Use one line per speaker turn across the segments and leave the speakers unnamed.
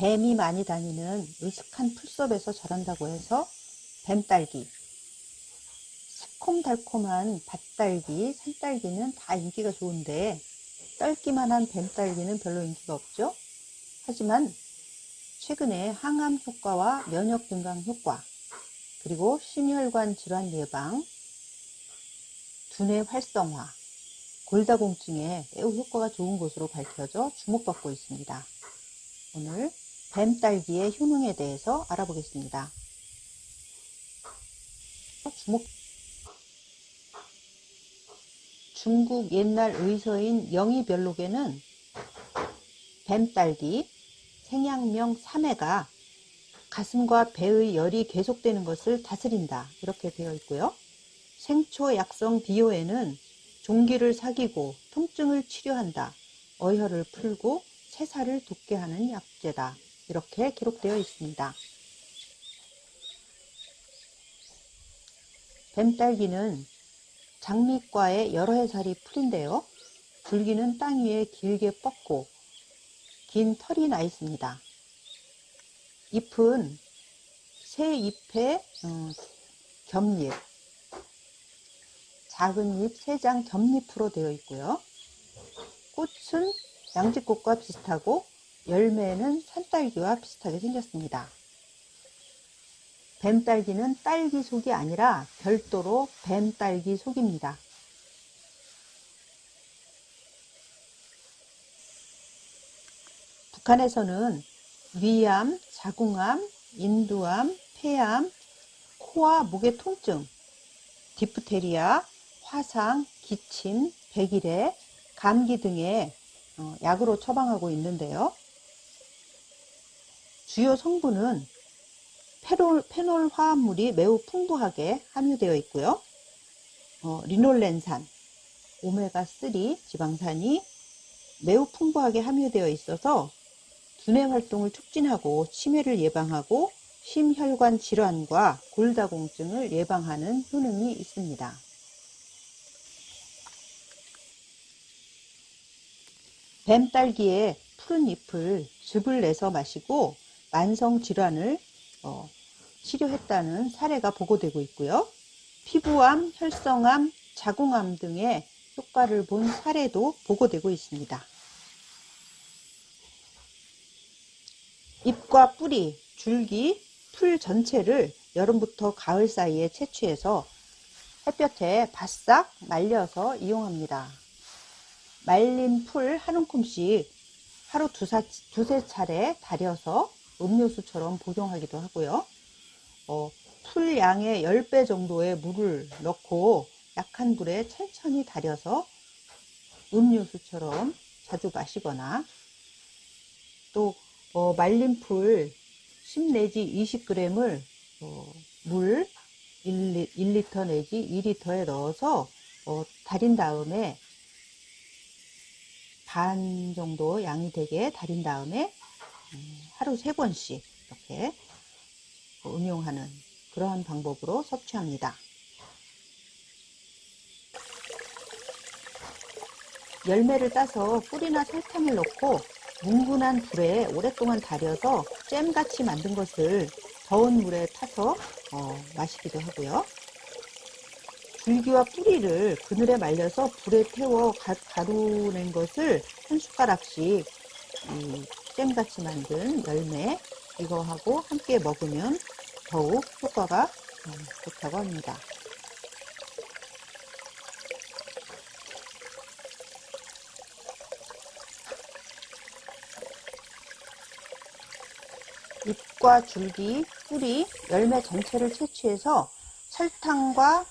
뱀이 많이 다니는 으슥한 풀숲에서 자란다고 해서 뱀딸기, 새콤달콤한 밭딸기, 산딸기는 다 인기가 좋은데 딸기만 한 뱀딸기는 별로 인기가 없죠. 하지만 최근에 항암 효과와 면역 증강 효과, 그리고 심혈관 질환 예방, 두뇌 활성화, 골다공증에 매우 효과가 좋은 것으로 밝혀져 주목받고 있습니다. 오늘 뱀딸기의 효능에 대해서 알아보겠습니다. 주목 중국 옛날 의서인 영희별록에는 뱀딸기, 생양명 3회가 가슴과 배의 열이 계속되는 것을 다스린다. 이렇게 되어 있고요. 생초 약성 비호에는 종기를 사귀고 통증을 치료한다. 어혈을 풀고 세살을 돋게 하는 약재다. 이렇게 기록되어 있습니다. 뱀딸기는 장미과의 여러 해살이 풀인데요. 줄기는 땅 위에 길게 뻗고 긴 털이 나 있습니다. 잎은 새 잎의 어, 겹잎, 작은 잎세장 겹잎으로 되어 있고요. 꽃은 양지꽃과 비슷하고 열매는 산딸기와 비슷하게 생겼습니다. 뱀딸기는 딸기 속이 아니라 별도로 뱀딸기 속입니다. 북한에서는 위암, 자궁암, 인두암, 폐암, 코와 목의 통증, 디프테리아, 화상, 기침, 백일해, 감기 등의 어, 약으로 처방하고 있는데요. 주요 성분은 페놀, 페놀 화합물이 매우 풍부하게 함유되어 있고요. 어, 리놀렌산, 오메가3 지방산이 매우 풍부하게 함유되어 있어서 두뇌 활동을 촉진하고 치매를 예방하고 심혈관 질환과 골다공증을 예방하는 효능이 있습니다. 뱀딸기의 푸른 잎을 즙을 내서 마시고 만성 질환을 어, 치료했다는 사례가 보고되고 있고요. 피부암, 혈성암, 자궁암 등의 효과를 본 사례도 보고되고 있습니다. 잎과 뿌리, 줄기, 풀 전체를 여름부터 가을 사이에 채취해서 햇볕에 바싹 말려서 이용합니다. 말린 풀 한 움큼씩 하루 두세 차례 달여서 음료수처럼 복용하기도 하고요. 어, 풀 양의 10배 정도의 물을 넣고 약한 불에 천천히 달여서 음료수처럼 자주 마시거나 또 어, 말린 풀 10 내지 20g을 어, 물 1, 1리터 내지 2리터에 넣어서 어, 달인 다음에 반 정도 양이 되게 달인 다음에 음, 하루 세 번씩 이렇게 응용하는 그러한 방법으로 섭취합니다. 열매를 따서 꿀이나 설탕을 넣고 뭉근한 불에 오랫동안 달여서 잼같이 만든 것을 더운 물에 타서 어, 마시기도 하고요. 줄기와 뿌리를 그늘에 말려서 불에 태워 가, 가루낸 것을 한 숟가락씩 이 잼같이 만든 열매 이거하고 함께 먹으면 더욱 효과가 어, 좋다고 합니다. 잎과 줄기, 뿌리, 열매 전체를 채취해서 설탕과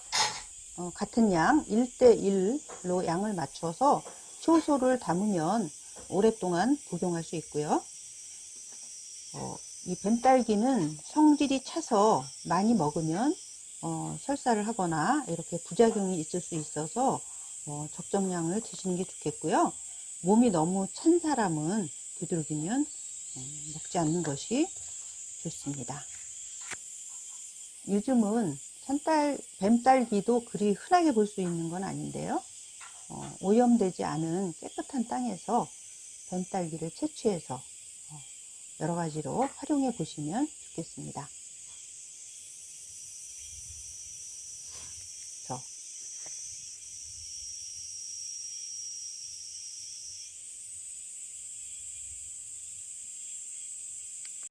어, 같은 양 1대1로 양을 맞춰서 효소를 담으면 오랫동안 복용할 수 있고요. 어, 이 뱀딸기는 성질이 차서 많이 먹으면 어, 설사를 하거나 이렇게 부작용이 있을 수 있어서 어, 적정량을 드시는 게 좋겠고요. 몸이 너무 찬 사람은 두들기면 어, 먹지 않는 것이 좋습니다. 요즘은 산딸, 뱀딸기도 그리 흔하게 볼 수 있는 건 아닌데요. 어, 오염되지 않은 깨끗한 땅에서 뱀딸기를 채취해서 어, 여러 가지로 활용해 보시면 좋겠습니다.